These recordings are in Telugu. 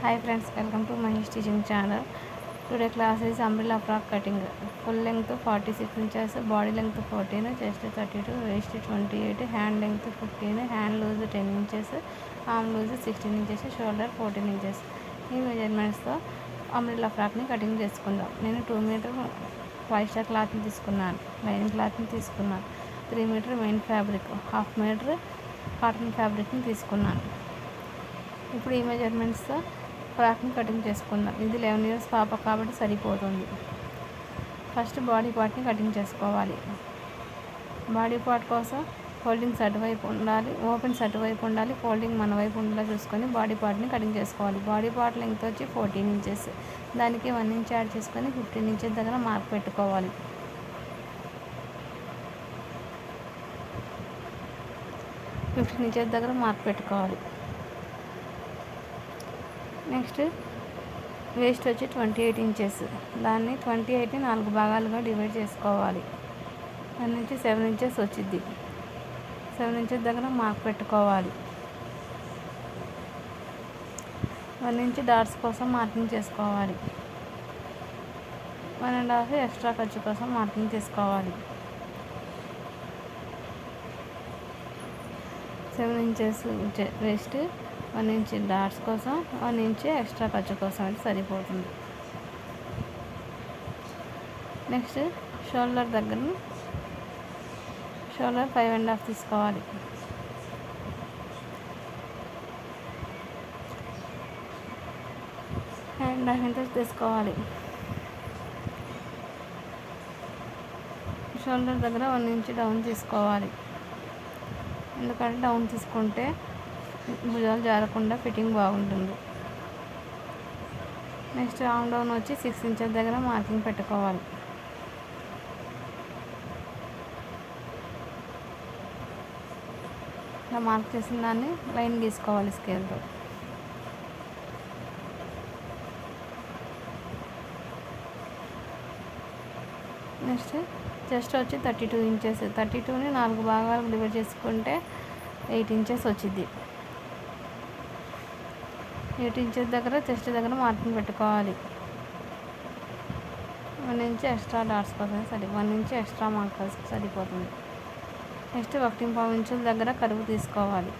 Hi friends welcome to Mahesh stitching channel today class is umbrella frock cutting full length forty six inches body length fourteen chest thirty two waist twenty eight hand length fifteen hand loose ten inches arm loose sixteen inches shoulder fourteen inches ఈ మెజర్మెంట్స్తో అంబ్రిలా ఫ్రాక్ని కటింగ్ చేసుకుందాం. నేను టూ మీటర్ ఫైవ్ స్టార్ క్లాత్ని తీసుకున్నాను. లైనింగ్ క్లాత్ని తీసుకున్నాను. Three metre main fabric half metre cotton ఫ్యాబ్రిక్ని తీసుకున్నాను. ఇప్పుడు ఈ మెజర్మెంట్స్తో ఫ్రాక్ని కటింగ్ చేసుకుందాం ఇది లెవెన్ ఇయర్స్ పాప కాబట్టి సరిపోతుంది. ఫస్ట్ బాడీ పార్ట్ని కటింగ్ చేసుకోవాలి. బాడీ పార్ట్ కోసం ఫోల్డింగ్స్ అటువైపు ఉండాలి. ఓపెన్స్ అటువైపు ఉండాలి. ఫోల్డింగ్ మన వైపు ఉండేలా చూసుకొని బాడీ పార్ట్ని కటింగ్ చేసుకోవాలి. బాడీ పార్ట్ లెంగ్త్ వచ్చి ఫోర్టీన్ ఇంచెస్ దానికి వన్ ఇంచ్ యాడ్ చేసుకొని ఫిఫ్టీన్ ఇంచెస్ దగ్గర మార్క్ పెట్టుకోవాలి. ఫిఫ్టీన్ ఇంచెస్ దగ్గర మార్క్ పెట్టుకోవాలి. నెక్స్ట్ వేస్ట్ వచ్చి ట్వంటీ ఎయిట్ ఇంచెస్ దాన్ని ట్వంటీ ఎయిట్ని నాలుగు భాగాలుగా డివైడ్ చేసుకోవాలి. దాని నుంచి సెవెన్ ఇంచెస్ వచ్చింది సెవెన్ ఇంచెస్ దగ్గర మార్క్ పెట్టుకోవాలి. వన్ ఇంచ్ డాట్స్ కోసం మార్కింగ్ చేసుకోవాలి. వన్ అండ్ హాఫ్ ఎక్స్ట్రా ఖర్చు కోసం మార్కింగ్ చేసుకోవాలి. Seven inches waist one inch dots కోసం వన్ ఇంచ్ ఎక్స్ట్రా ఖర్చు కోసం అయితే సరిపోతుంది. నెక్స్ట్ షోల్డర్ దగ్గర షోల్డర్ ఫైవ్ అండ్ హాఫ్ తీసుకోవాలి. అండ్ హాఫ్ ఇంచెస్ తీసుకోవాలి. షోల్డర్ దగ్గర వన్ ఇంచ్ డౌన్ తీసుకోవాలి. ఎందుకంటే డౌన్ తీసుకుంటే భుజాలు జారకుండా ఫిట్టింగ్ బాగుంటుంది. నెక్స్ట్ రౌండ్ డౌన్ వచ్చి సిక్స్ ఇంచెస్ దగ్గర మార్కింగ్ పెట్టుకోవాలి. ఇలా మార్క్ చేసిన దాన్ని లైన్ గీసుకోవాలి స్కేల్తో. నెక్స్ట్ జస్ట్ వచ్చి థర్టీ టూ ఇంచెస్. థర్టీ టూని నాలుగు భాగాలకు డివైడ్ చేసుకుంటే ఎయిట్ ఇంచెస్ వచ్చింది ఎయిట్ ఇంచెస్ దగ్గర చెస్ట్ దగ్గర మార్కింగ్ పెట్టుకోవాలి. వన్ ఇంచ్ ఎక్స్ట్రా డాట్స్ కోసం సరి వన్ ఇంచ్ ఎక్స్ట్రా మార్కర్స్ సరిపోతుంది. నెక్స్ట్ ఒకటి పావు ఇంచుల దగ్గర కరువు తీసుకోవాలి.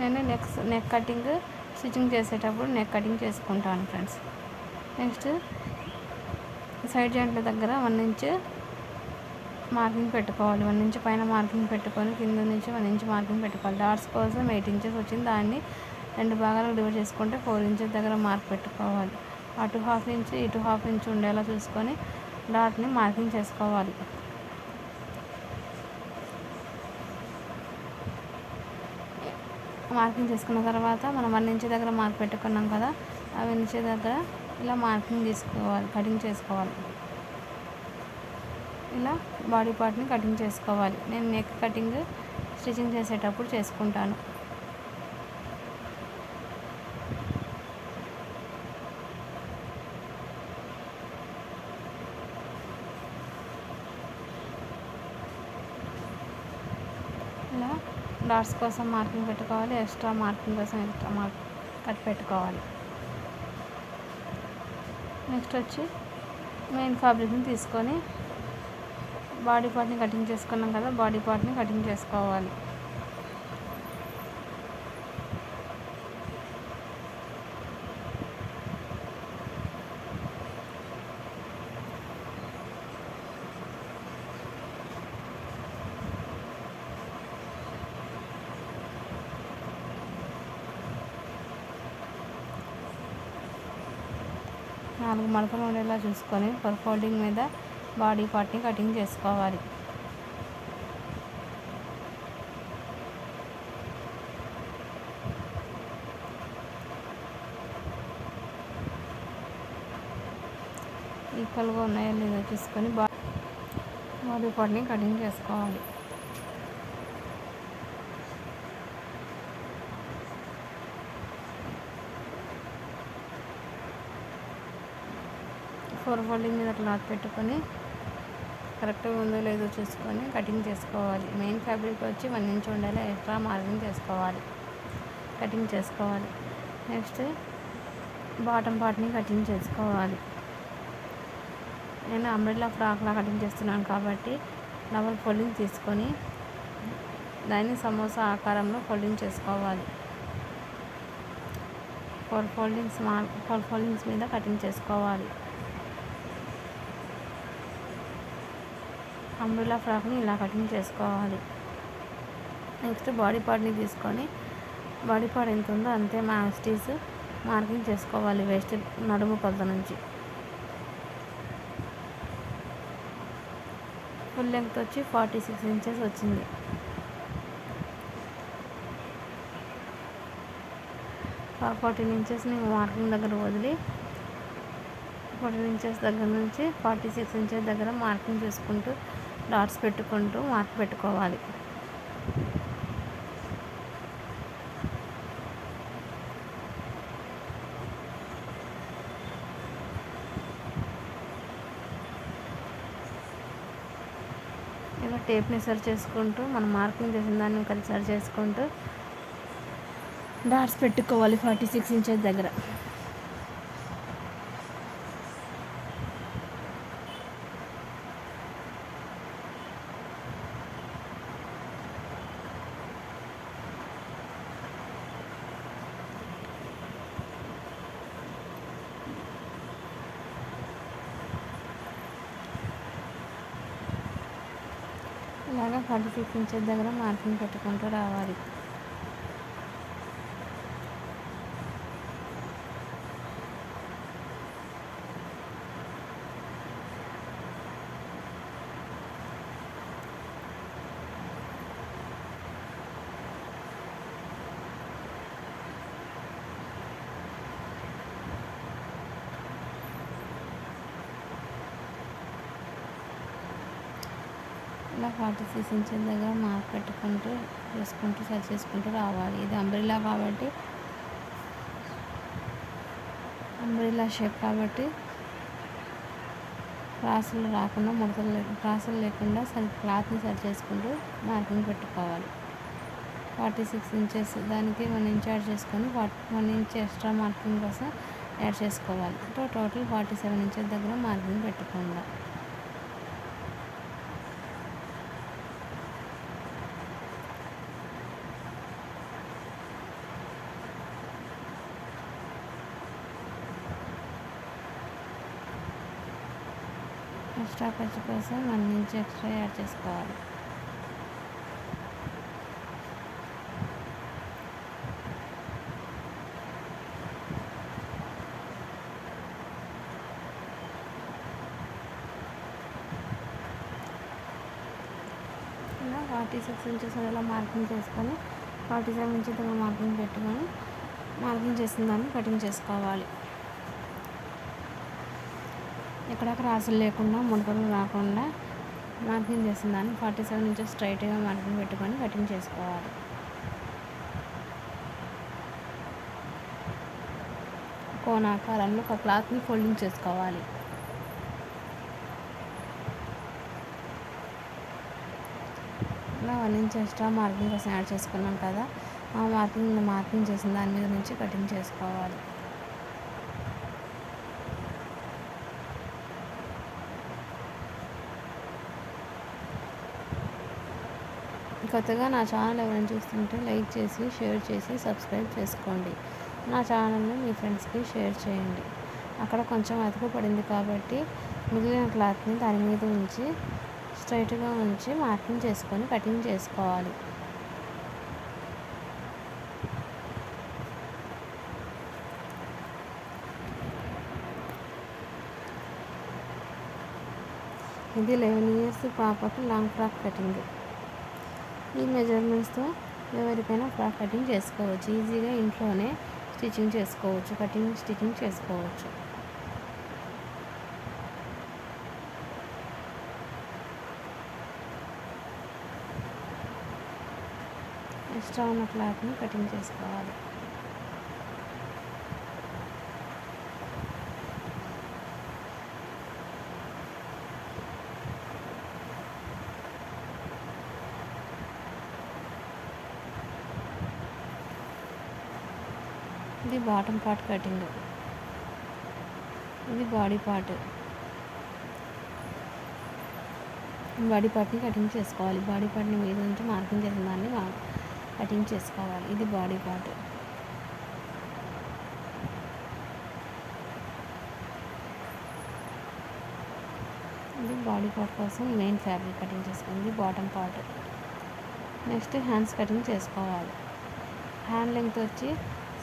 నేను నెక్ నెక్ కటింగ్ స్టిచ్చింగ్ చేసేటప్పుడు నెక్ కటింగ్ చేసుకుంటాను ఫ్రెండ్స్. నెక్స్ట్ సైడ్ జాయింట్ల దగ్గర వన్ ఇంచ్ మార్కింగ్ పెట్టుకోవాలి. వన్ ఇంచ్ పైన మార్కింగ్ పెట్టుకొని కింద నుంచి వన్ ఇంచ్ మార్కింగ్ పెట్టుకోవాలి. డాట్స్ కోసం ఎయిట్ ఇంచెస్ వచ్చింది. దాన్ని రెండు భాగాలకు డివైడ్ చేసుకుంటే ఫోర్ ఇంచెస్ దగ్గర మార్క్ పెట్టుకోవాలి. అటు హాఫ్ ఇంచ్ ఇటు హాఫ్ ఇంచ్ ఉండేలా చూసుకొని డాట్ని మార్కింగ్ చేసుకోవాలి. మార్కింగ్ చేసుకున్న తర్వాత మనం వన్ ఇంచ్ దగ్గర మార్క్ పెట్టుకున్నాం కదా ఆ ఇంచ్ దగ్గర ఇలా మార్కింగ్ తీసుకోవాలి కటింగ్ చేసుకోవాలి. ఇలా బాడీ పార్ట్ని కటింగ్ చేసుకోవాలి. నేను నెక్ కటింగ్ స్టిచ్చింగ్ చేసేటప్పుడు చేసుకుంటాను. ఇలా డాట్స్ కోసం మార్కింగ్ పెట్టుకోవాలి. ఎక్స్ట్రా మార్కింగ్ కోసం ఎక్స్ట్రా మార్క్ కట్ పెట్టుకోవాలి. నెక్స్ట్ వచ్చి మెయిన్ ఫ్యాబ్రిక్ని తీసుకొని బాడీ పార్ట్ని కటింగ్ చేసుకున్నాం కదా బాడీ పార్ట్ని కటింగ్ చేసుకోవాలి. నాలుగు మడతలు ఉండేలా చూసుకొని పర్ ఫోల్డింగ్ మీద బాడీ పార్ట్ని కటింగ్ చేసుకోవాలి. ఈక్వల్గా ఉన్నాయో లేదో చూసుకొని బా బాడీ పార్ట్ని కటింగ్ చేసుకోవాలి. ఫోర్ ఫోల్డింగ్ మీద క్లాత్ పెట్టుకొని కరెక్ట్గా ఉందో లేదో చూసుకొని కటింగ్ చేసుకోవాలి. మెయిన్ ఫ్యాబ్రిక్ వచ్చి వన్ ఇంచ్ ఉండాలి ఎక్స్ట్రా మార్జిన్ చేసుకోవాలి. కటింగ్ చేసుకోవాలి. నెక్స్ట్ బాటమ్ పార్ట్ని కటింగ్ చేసుకోవాలి. నేను అంబ్రెల్లా ఫ్రాక్లా కటింగ్ చేస్తున్నాను కాబట్టి డబల్ ఫోల్డింగ్ తీసుకొని దాన్ని సమోసా ఆకారంలో ఫోల్డింగ్ చేసుకోవాలి. ఫోర్ ఫోల్డింగ్స్ మా ఫోర్ ఫోల్డింగ్స్ మీద కటింగ్ చేసుకోవాలి. అంబ్రెలా ఫ్రాక్ని ఇలా కటింగ్ చేసుకోవాలి. నెక్స్ట్ బాడీ పార్ట్ని తీసుకొని బాడీ పార్ట్ ఎంత ఉందో అంతే మాస్టీస్ మార్కింగ్ చేసుకోవాలి వేస్ట్ నడుము కొలత నుంచి. ఫుల్ లెంగ్త్ వచ్చి ఫార్టీ సిక్స్ ఇంచెస్ వచ్చింది. ఫార్టీన్ ఇంచెస్ని మార్కింగ్ దగ్గర వదిలి ఫార్టీన్ ఇంచెస్ దగ్గర నుంచి ఫార్టీ సిక్స్ ఇంచెస్ దగ్గర మార్కింగ్ చేసుకుంటూ డాట్స్ పెట్టుకుంటూ మార్క్ పెట్టుకోవాలి. ఇలా టేప్ని సరి చేసుకుంటూ మనం మార్కింగ్ చేసిన దాన్ని కలిసి సరి చేసుకుంటూ డాట్స్ పెట్టుకోవాలి ఫార్టీ సిక్స్ ఇంచెస్ దగ్గర. ఇలాగా ఫార్టీ సిక్స్ ఇంచెస్ దగ్గర మార్కింగ్ పెట్టుకుంటూ రావాలి. అట్లా ఫార్టీ సిక్స్ ఇంచెస్ దగ్గర మార్క్ పెట్టుకుంటూ వేసుకుంటూ సరి చేసుకుంటూ రావాలి. ఇది అంబ్రిలా కాబట్టి అంబ్రిలా షేప్ కాబట్టి క్రాసులు రాకుండా ముడతలు క్రాసులు లేకుండా సరి క్లాత్ని సరి చేసుకుంటూ మార్కింగ్ పెట్టుకోవాలి. ఫార్టీ సిక్స్ ఇంచెస్ దానికి వన్ ఇంచ్ యాడ్ చేసుకొని వన్ ఇంచ్ ఎక్స్ట్రా మార్కింగ్ కోసం యాడ్ చేసుకోవాలి. టోటల్ ఫార్టీ సెవెన్ ఇంచెస్ దగ్గర మార్కింగ్ పెట్టుకుందాం. ఎక్స్ట్రా ఖర్చు కోసం వన్ ఇంచ్ ఎక్స్ట్రా యాడ్ చేసుకోవాలి. ఇలా ఫార్టీ సిక్స్ ఇంచెస్ ఇలా మార్కింగ్ చేసుకొని ఫార్టీ సెవెన్ ఇంచెస్ దగ్గర మార్కింగ్ పెట్టుకొని మార్కింగ్ చేసిన దాన్ని కటింగ్ చేసుకోవాలి. అక్కడ క్రాసులు లేకుండా ముడతలు రాకుండా మార్కింగ్ చేసిన దాన్ని ఫార్టీ సెవెన్ ఇంచెస్ స్ట్రైట్గా మార్కింగ్ పెట్టుకొని కటింగ్ చేసుకోవాలి. కోనాకారంలో ఒక క్లాత్ని ఫోల్డింగ్ చేసుకోవాలి. ఇలా వన్ ఇంచ్ ఎక్స్ట్రా మార్కింగ్ కోసం యాడ్ చేసుకున్నాం కదా ఆ మార్కింగ్ మార్కింగ్ చేసిన దాని మీద నుంచి కటింగ్ చేసుకోవాలి. కొత్తగా నా ఛానల్ ఎవరైనా చూస్తుంటే లైక్ చేసి షేర్ చేసి సబ్స్క్రైబ్ చేసుకోండి. నా ఛానల్ని మీ ఫ్రెండ్స్కి షేర్ చేయండి. అక్కడ కొంచెం అతుకు పడింది కాబట్టి మిగిలిన క్లాత్ని దాని మీద ఉంచి స్ట్రైట్గా ఉంచి మార్కింగ్ చేసుకొని కటింగ్ చేసుకోవాలి. ఇది లెవెన్ ఇయర్స్ పాపకి లాంగ్ ఫ్రాక్ కటింగ్. ఈ మెజర్మెంట్స్తో ఎవరికైనా ఫ్రాక్ కటింగ్ చేసుకోవచ్చు. ఈజీగా ఇంట్లోనే స్టిచ్చింగ్ చేసుకోవచ్చు. కటింగ్ స్టిచ్చింగ్ చేసుకోవచ్చు. ఎక్స్ట్రా ఉన్న క్లాత్ని కటింగ్ చేసుకోవాలి ఇది బాటమ్ పార్ట్ కటింగ్ ఇది బాడీ పార్ట్ బాడీ పార్ట్ని కటింగ్ చేసుకోవాలి. బాడీ పార్ట్ని మీద నుంచి మార్కింగ్ చేసిన దాన్ని కటింగ్ చేసుకోవాలి. ఇది బాడీ పార్ట్ ఇది బాడీ పార్ట్ కోసం మెయిన్ ఫ్యాబ్రిక్ కటింగ్ చేసుకుంది bottom part next hands cutting చేసుకోవాలి. హ్యాండ్ లెంగ్త్ వచ్చి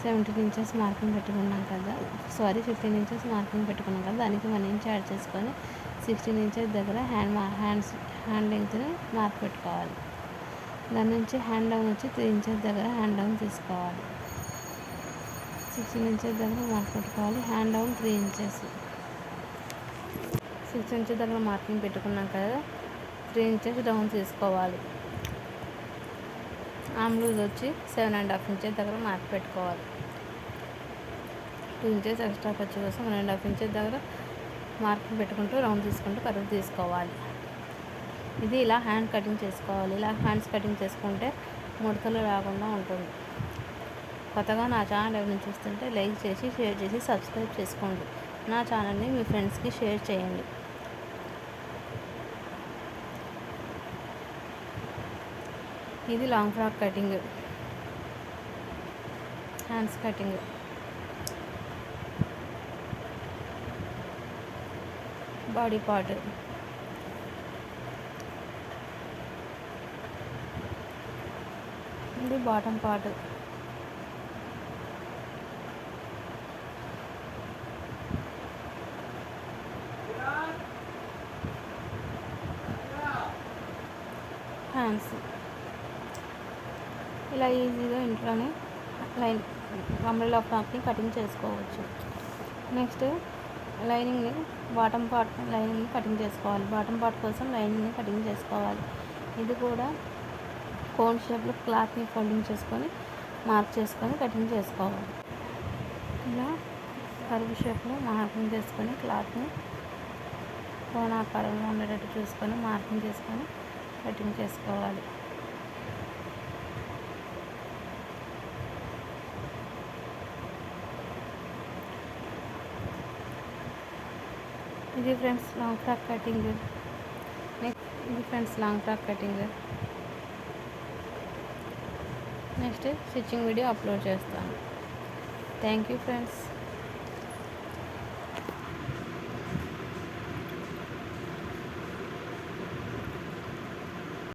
సెవెంటీన్ ఇంచెస్ మార్కింగ్ పెట్టుకున్నాం కదా. సారీ ఫిఫ్టీన్ ఇంచెస్ మార్కింగ్ పెట్టుకున్నాం కదా. దానికి వన్ ఇంచ్ యాడ్ చేసుకొని సిక్స్టీన్ ఇంచెస్ దగ్గర హ్యాండ్ హ్యాండ్స్ హ్యాండ్ లెంగ్త్ని మార్క్ పెట్టుకోవాలి. దాని నుంచి హ్యాండ్ డౌన్ వచ్చి త్రీ ఇంచెస్ దగ్గర హ్యాండ్ డౌన్ తీసుకోవాలి. సిక్స్టీన్ ఇంచెస్ దగ్గర మార్క్ పెట్టుకోవాలి. Hand down three inches six inches దగ్గర మార్కింగ్ పెట్టుకున్నాం కదా త్రీ ఇంచెస్ డౌన్ తీసుకోవాలి. ఆమ్ లూజ్ వచ్చి సెవెన్ అండ్ హాఫ్ ఇంచెస్ దగ్గర మార్క్ పెట్టుకోవాలి. టూ ఇంచెస్ ఎక్స్ట్రా ఖర్చు కోసం వన్ అండ్ హాఫ్ ఇంచెస్ దగ్గర మార్కింగ్ పెట్టుకుంటూ రౌండ్ తీసుకుంటూ కరువు తీసుకోవాలి. ఇది ఇలా హ్యాండ్ కటింగ్ చేసుకోవాలి. ఇలా హ్యాండ్స్ కటింగ్ చేసుకుంటే ముడతలు రాకుండా ఉంటుంది. కొత్తగా నా ఛానల్ ఎవరిని చూస్తుంటే లైక్ చేసి షేర్ చేసి సబ్స్క్రైబ్ చేసుకోండి. నా ఛానల్ని మీ ఫ్రెండ్స్కి షేర్ చేయండి. ఇది long frock cutting. Hands cutting. Body part ఇది బాటమ్ పార్ట్ హ్యాండ్స్ ఇలా ఈజీగా ఇంట్లోనే లైన్ అంబ్రెల్లా ఫ్రాక్ని కటింగ్ చేసుకోవచ్చు. నెక్స్ట్ లైనింగ్ని బాటమ్ పార్ట్ లైనింగ్ని కటింగ్ చేసుకోవాలి. బాటమ్ పార్ట్ కోసం లైనింగ్ని కటింగ్ చేసుకోవాలి. ఇది కూడా కోన్ షేప్లో క్లాత్ని ఫోల్డింగ్ చేసుకొని మార్క్ చేసుకొని కటింగ్ చేసుకోవాలి. ఇలా కరువు షేప్లో మార్కింగ్ చేసుకొని క్లాత్ని కోన్ ఉండేటట్టు చూసుకొని మార్కింగ్ చేసుకొని కటింగ్ చేసుకోవాలి. ఇది friends long frock cutting. Next ఇది friends long frock cutting. Next stitching video upload చేస్తాను. Thank you friends.